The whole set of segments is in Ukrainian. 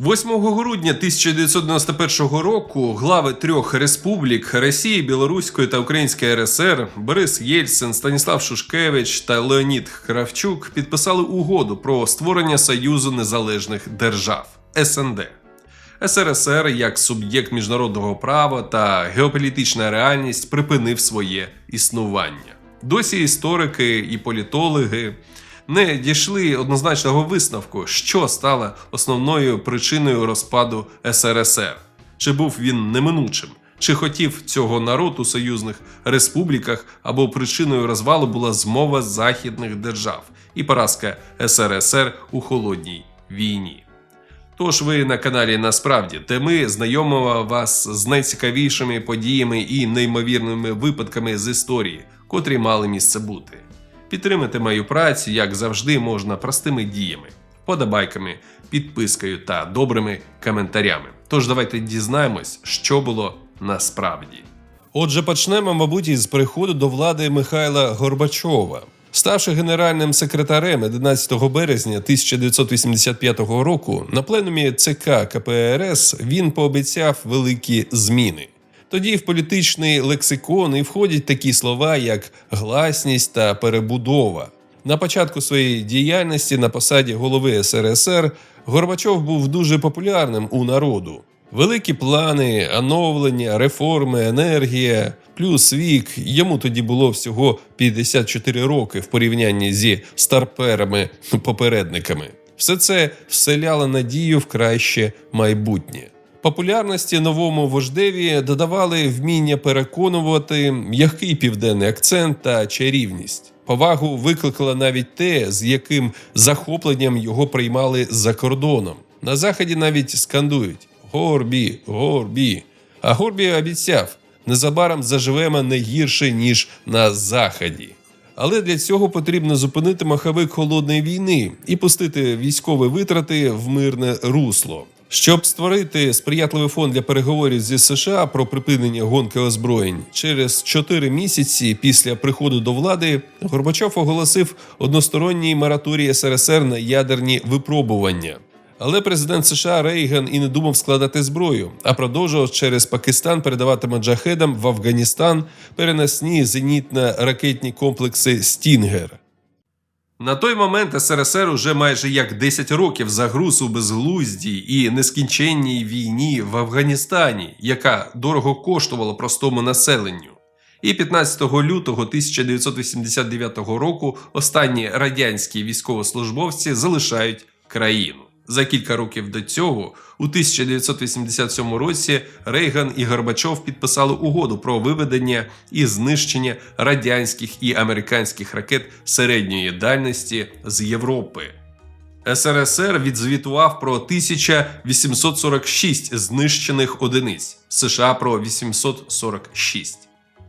8 грудня 1991 року глави трьох республік Росії, Білоруської та Української РСР Борис Єльцин, Станіслав Шушкевич та Леонід Кравчук підписали угоду про створення Союзу Незалежних Держав СНД. СРСР як суб'єкт міжнародного права та геополітична реальність припинив своє існування. Досі історики і політологи не дійшли однозначного висновку, що стало основною причиною розпаду СРСР. Чи був він неминучим? Чи хотів цього народ у союзних республіках або причиною розвалу була змова західних держав і поразка СРСР у холодній війні? Тож ви на каналі Насправді, де ми знайомимо вас з найцікавішими подіями і неймовірними випадками з історії, котрі мали місце бути. Підтримати мою працю, як завжди, можна простими діями, подобайками, підпискою та добрими коментарями. Тож давайте дізнаємось, що було насправді. Отже, почнемо, мабуть, із приходу до влади Михайла Горбачова. Ставши генеральним секретарем 11 березня 1985 року, на пленумі ЦК КПРС він пообіцяв великі зміни. Тоді в політичний лексикон і входять такі слова, як гласність та перебудова. На початку своєї діяльності на посаді голови СРСР Горбачов був дуже популярним у народу. Великі плани, оновлення, реформи, енергія, плюс вік. Йому тоді було всього 54 роки в порівнянні зі старперами попередниками. Все це вселяло надію в краще майбутнє. Популярності новому вождеві додавали вміння переконувати, м'який південний акцент та чарівність. Повагу викликало навіть те, з яким захопленням його приймали за кордоном. На заході навіть скандують Горбі, Горбі. А Горбі обіцяв незабаром заживемо не гірше ніж на заході. Але для цього потрібно зупинити маховик холодної війни і пустити військові витрати в мирне русло. Щоб створити сприятливий фон для переговорів зі США про припинення гонки озброєнь, через 4 місяці після приходу до влади Горбачов оголосив односторонній мораторій СРСР на ядерні випробування. Але президент США Рейган і не думав складати зброю, а продовжував через Пакистан передавати маджахедам в Афганістан переносні зенітно-ракетні комплекси Стінгер. На той момент СРСР уже майже як 10 років загруз у безглуздій і нескінченній війні в Афганістані, яка дорого коштувала простому населенню. І 15 лютого 1989 року останні радянські військовослужбовці залишають країну. За кілька років до цього, у 1987 році, Рейган і Горбачов підписали угоду про виведення і знищення радянських і американських ракет середньої дальності з Європи. СРСР відзвітував про 1846 знищених одиниць, США про 846.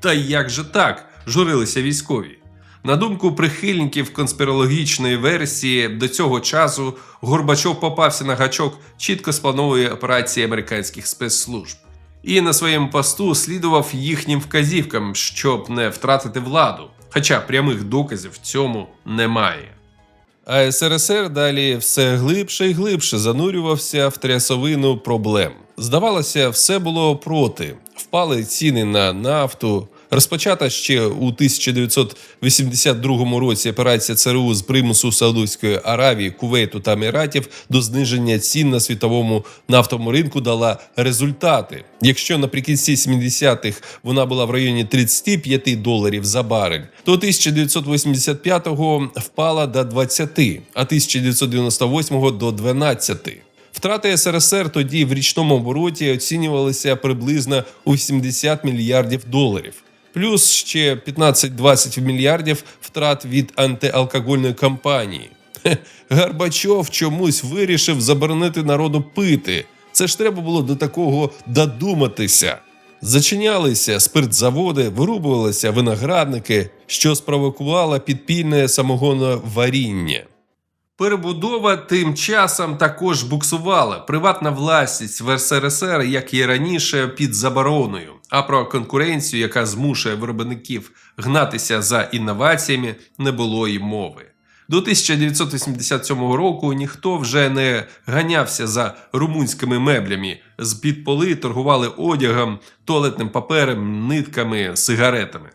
Та як же так? журилися військові. На думку прихильників конспірологічної версії, до цього часу Горбачов попався на гачок чітко спланованої операції американських спецслужб. І на своєму посту слідував їхнім вказівкам, щоб не втратити владу. Хоча прямих доказів в цьому немає. А СРСР далі все глибше і глибше занурювався в трясовину проблем. Здавалося, все було проти. Впали ціни на нафту. Розпочата ще у 1982 році операція ЦРУ з примусу Саудовської Аравії, Кувейту та Еміратів до зниження цін на світовому нафтовому ринку дала результати. Якщо наприкінці 70-х вона була в районі 35 доларів за барель, то 1985-го впала до 20, а 1998-го до 12. Втрати СРСР тоді в річному обороті оцінювалися приблизно у 70 мільярдів доларів. Плюс ще 15-20 мільярдів втрат від антиалкогольної кампанії. Хе, Горбачов чомусь вирішив заборонити народу пити. Це ж треба було до такого додуматися. Зачинялися спиртзаводи, вирубувалися виноградники, що спровокувало підпільне самогоноваріння. Перебудова тим часом також буксувала. Приватна власність в СРСР, як і раніше, під забороною. А про конкуренцію, яка змушує виробників гнатися за інноваціями, не було й мови. До 1987 року ніхто вже не ганявся за румунськими меблями. З-під поли торгували одягом, туалетним папером, нитками, сигаретами.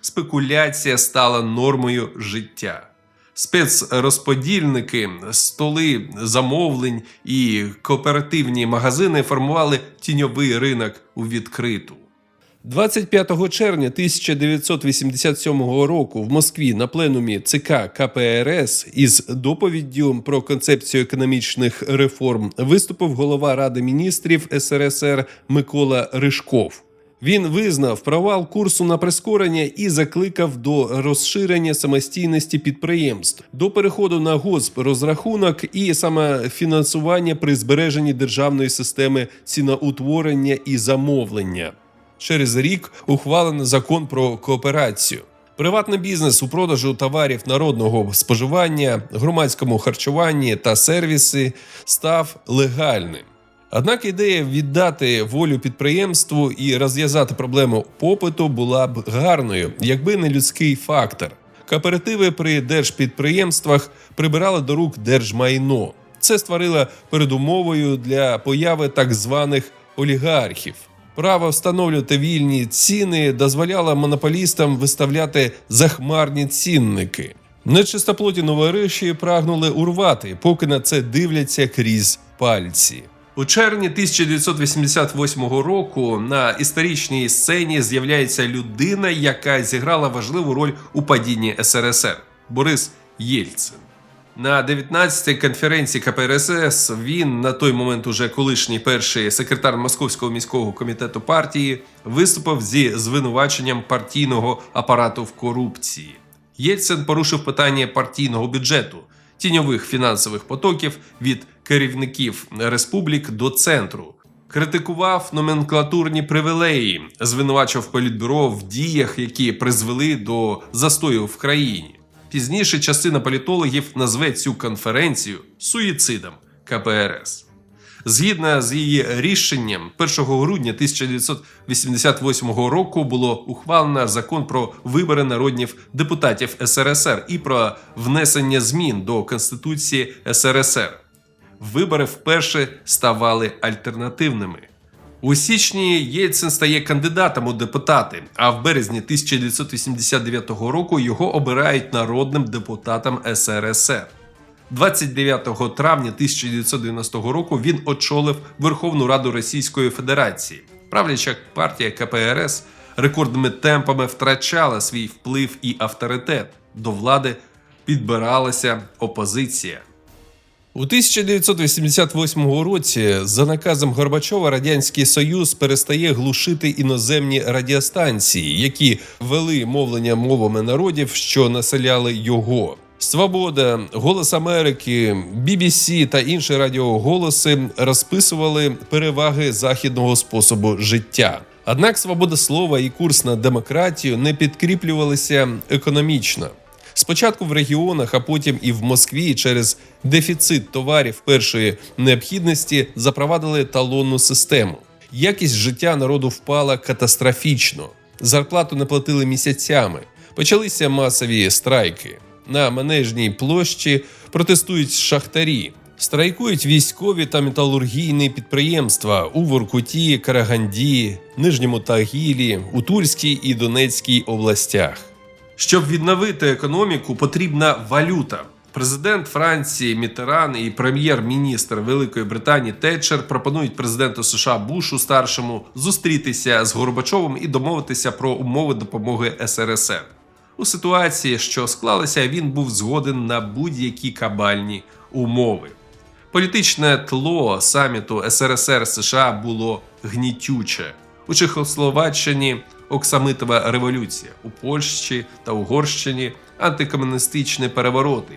Спекуляція стала нормою життя. Спецрозподільники, столи замовлень і кооперативні магазини формували тіньовий ринок у відкриту. 25 червня 1987 року в Москві на пленумі ЦК КПРС із доповіддю про концепцію економічних реформ виступив голова Ради міністрів СРСР Микола Ришков. Він визнав провал курсу на прискорення і закликав до розширення самостійності підприємств, до переходу на госпрозрахунок і самофінансування при збереженні державної системи ціноутворення і замовлення. Через рік ухвалено закон про кооперацію. Приватний бізнес у продажу товарів народного споживання, громадському харчуванні та сервіси став легальним. Однак ідея віддати волю підприємству і розв'язати проблему попиту була б гарною, якби не людський фактор. Кооперативи при держпідприємствах прибирали до рук держмайно. Це створило передумовою для появи так званих олігархів. Право встановлювати вільні ціни дозволяло монополістам виставляти захмарні цінники. Нечистоплоті новориші прагнули урвати, поки на це дивляться крізь пальці. У червні 1988 року на історичній сцені з'являється людина, яка зіграла важливу роль у падінні СРСР Борис Єльцин. На 19-й конференції КПРСС він на той момент уже колишній перший секретар Московського міського комітету партії виступив зі звинуваченням партійного апарату в корупції. Єльцин порушив питання партійного бюджету, тіньових фінансових потоків від керівників республік до центру. Критикував номенклатурні привілеї, звинувачував політбюро в діях, які призвели до застою в країні. Пізніше частина політологів назве цю конференцію суїцидом КПРС. Згідно з її рішенням, 1 грудня 1988 року було ухвалено закон про вибори народних депутатів СРСР і про внесення змін до Конституції СРСР. Вибори вперше ставали альтернативними. У січні Єльцин стає кандидатом у депутати, а в березні 1989 року його обирають народним депутатом СРСР. 29 травня 1990 року він очолив Верховну Раду Російської Федерації. Правляча партія КПРС рекордними темпами втрачала свій вплив і авторитет. До влади підбиралася опозиція. У 1988 році за наказом Горбачова радянський союз перестає глушити іноземні радіостанції, які вели мовлення мовами народів, що населяли його. Свобода, Голос Америки, BBC та інші радіоголоси розписували переваги західного способу життя. Однак свобода слова і курс на демократію не підкріплювалися економічно. Спочатку в регіонах, а потім і в Москві через дефіцит товарів першої необхідності запровадили талонну систему. Якість життя народу впала катастрофічно. Зарплату не платили місяцями. Почалися масові страйки. На Манежній площі протестують шахтарі. Страйкують військові та металургійні підприємства у Воркуті, Караганді, Нижньому Тагілі, у Тульській і Донецькій областях. Щоб відновити економіку, потрібна валюта. Президент Франції Мітеран і прем'єр-міністр Великої Британії Тетчер пропонують президенту США Бушу старшому зустрітися з Горбачовим і домовитися про умови допомоги СРСР. У ситуації, що склалася, він був згоден на будь-які кабальні умови. Політичне тло саміту СРСР США було гнітюче. У Чехословаччині Оксамитова революція, у Польщі та Угорщині антикомуністичні перевороти.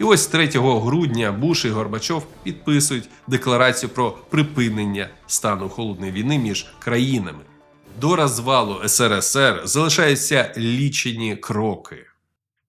І ось 3 грудня Буш і Горбачов підписують декларацію про припинення стану холодної війни між країнами. До розвалу СРСР залишаються лічені кроки.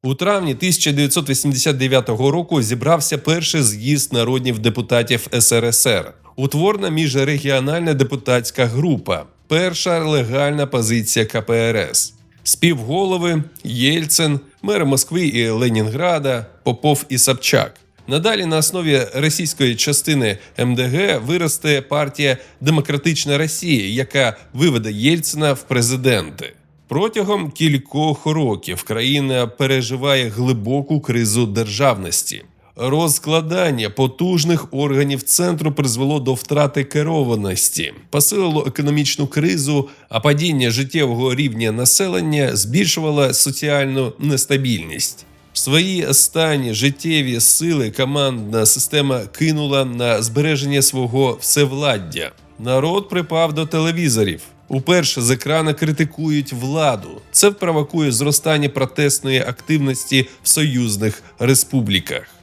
У травні 1989 року зібрався перший з'їзд народних депутатів СРСР, утворена міжрегіональна депутатська група, перша легальна позиція КПРС. Співголови Єльцин, мер Москви і Ленінграда, Попов і Собчак. Надалі на основі російської частини МДГ виросте партія Демократична Росія, яка виведе Єльцина в президенти. Протягом кількох років країна переживає глибоку кризу державності. Розкладання потужних органів центру призвело до втрати керованості, посилило економічну кризу, а падіння життєвого рівня населення збільшувало соціальну нестабільність. Свої останні життєві сили командна система кинула на збереження свого всевладдя. Народ припав до телевізорів. Уперше з екрана критикують владу. Це провокує зростання протестної активності в союзних республіках.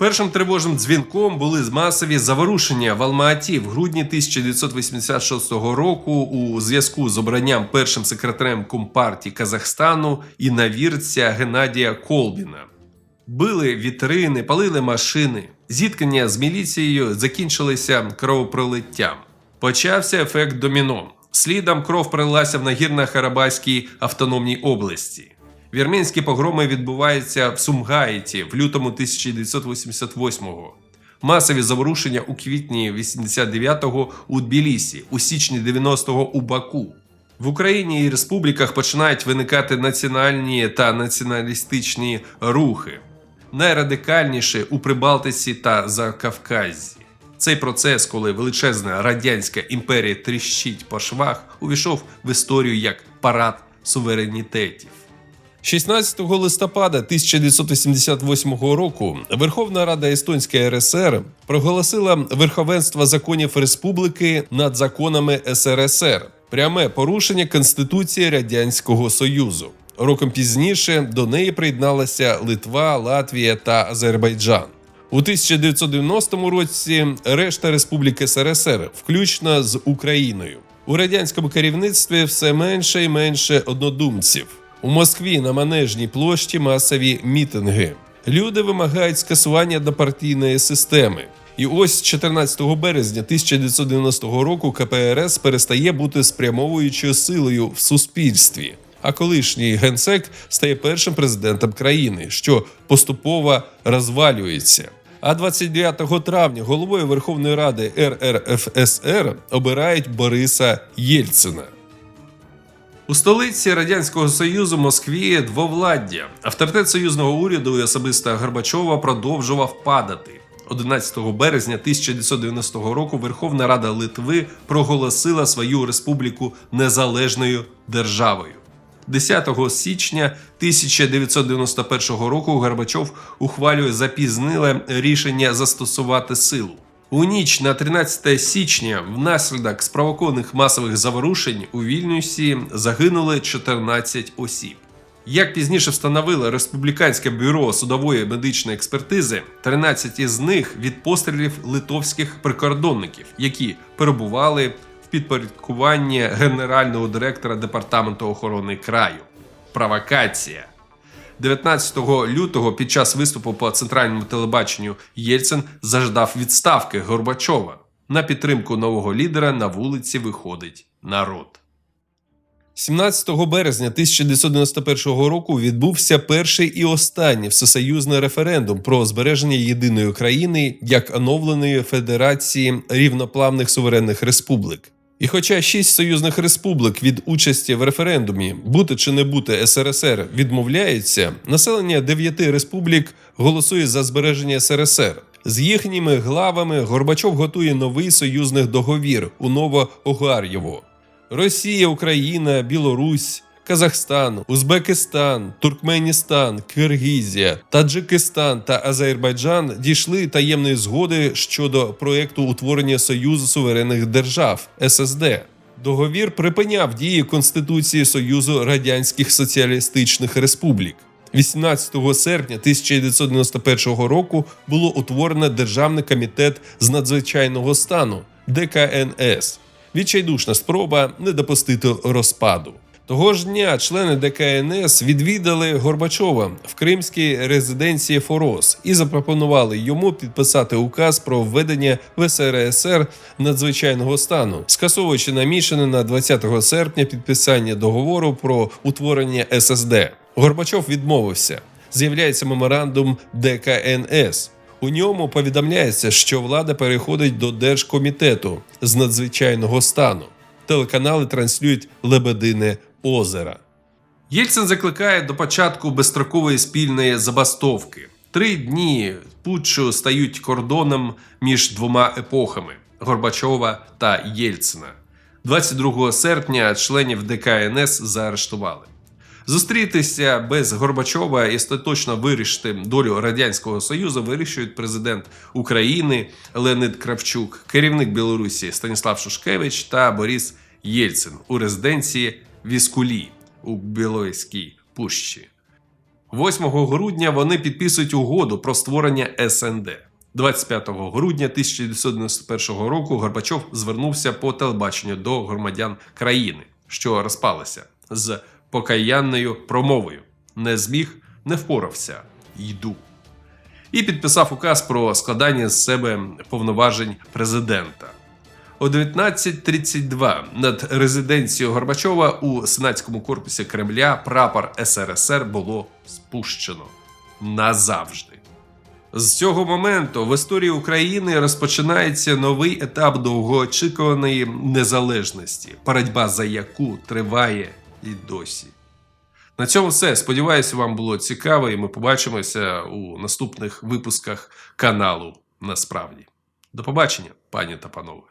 Першим тривожним дзвінком були масові заворушення в Алма-Аті в грудні 1986 року у зв'язку з обранням першим секретарем Компартії Казахстану і навірця Геннадія Колбіна. Били вітрини, палили машини. Зіткнення з міліцією закінчилися кровопролиттям. Почався ефект доміно. Слідом кров пролилася в Нагірно-Харабайській автономній області. Вірменські погроми відбуваються в Сумгаїті в лютому 1988-го. Масові заворушення у квітні 89-го у Тбілісі, у січні 90-го у Баку. В Україні і республіках починають виникати національні та націоналістичні рухи, найрадикальніше у Прибалтиці та Закавказі. Цей процес, коли величезна радянська імперія тріщить по швах, увійшов в історію як парад суверенітетів. 16 листопада 1988 року Верховна Рада Естонської РСР проголосила верховенство законів республіки над законами СРСР, пряме порушення Конституції Радянського Союзу. Роком пізніше до неї приєдналася Литва, Латвія та Азербайджан. У 1990 році решта республік СРСР, включно з Україною. У радянському керівництві все менше і менше однодумців. У Москві на манежній площі масові мітинги. Люди вимагають скасування допартійної системи. І ось 14 березня 1990 року КПРС перестає бути спрямовуючою силою в суспільстві. А колишній генсек стає першим президентом країни, що поступово розвалюється. А 29 травня головою Верховної Ради РРФСР обирають Бориса Єльцина. У столиці Радянського Союзу Москві двовладдя. Авторитет союзного уряду і особисто Горбачова продовжував падати. 11 березня 1990 року Верховна Рада Литви проголосила свою республіку незалежною державою. 10 січня 1991 року Горбачов ухвалює запізниле рішення застосувати силу. У ніч на 13 січня внаслідок спровокованих масових заворушень у Вільнюсі загинули 14 осіб. Як пізніше встановило Республіканське бюро судової медичної експертизи, 13 із них від пострілів литовських прикордонників, які перебували в підпорядкуванні генерального директора департаменту охорони краю. Провокація. 19 лютого під час виступу по центральному телебаченню Єльцин заждав відставки Горбачова. На підтримку нового лідера на вулиці виходить народ. 17 березня 1991 року відбувся перший і останній всесоюзний референдум про збереження єдиної країни як оновленої Федерації рівноплавних суверенних республік. І хоча шість союзних республік від участі в референдумі бути чи не бути СРСР відмовляються, населення дев'яти республік голосує за збереження СРСР. З їхніми главами Горбачов готує новий союзний договір у Новоогар'єво. Росія, Україна, Білорусь, Казахстан, Узбекистан, Туркменістан, Киргізія, Таджикистан та Азербайджан дійшли таємної згоди щодо проекту утворення Союзу суверенних держав ССД. Договір припиняв дії Конституції Союзу Радянських Соціалістичних Республік. 18 серпня 1991 року було утворено Державний комітет з надзвичайного стану ДКНС. Відчайдушна спроба не допустити розпаду. Того ж дня члени ДКНС відвідали Горбачова в кримській резиденції Форос і запропонували йому підписати указ про введення в СРСР надзвичайного стану, скасовуючи намішане на 20 серпня підписання договору про утворення ССД. Горбачов відмовився. з'являється меморандум ДКНС. У ньому повідомляється, що влада переходить до Держкомітету з надзвичайного стану. Телеканали транслюють Лебедине озеро. Єльцин закликає до початку безстрокової спільної забастовки. Три дні путчу стають кордоном між двома епохами Горбачова та Єльцина. 22 серпня членів ДКНС заарештували. Зустрітися без Горбачова і остаточно вирішити долю радянського союзу вирішують президент України Леонид Кравчук, керівник Білорусі Станіслав Шушкевич та Борис Єльцин у резиденції Віскулі у Білоїській пущі. 8 грудня вони підписують угоду про створення СНД. 25 грудня 1991 року Горбачов звернувся по телебаченню до громадян країни, що розпалися з покаянною промовою. Не зміг, не впорався. Йду. І підписав указ про складання з себе повноважень президента. О 19.32 над резиденцією Горбачова у сенатському корпусі Кремля прапор СРСР було спущено назавжди. З цього моменту в історії України розпочинається новий етап довгоочікуваної незалежності, боротьба за яку триває і досі. На цьому все. Сподіваюся, вам було цікаво, і ми побачимося у наступних випусках каналу. Насправді. До побачення, пані та панове.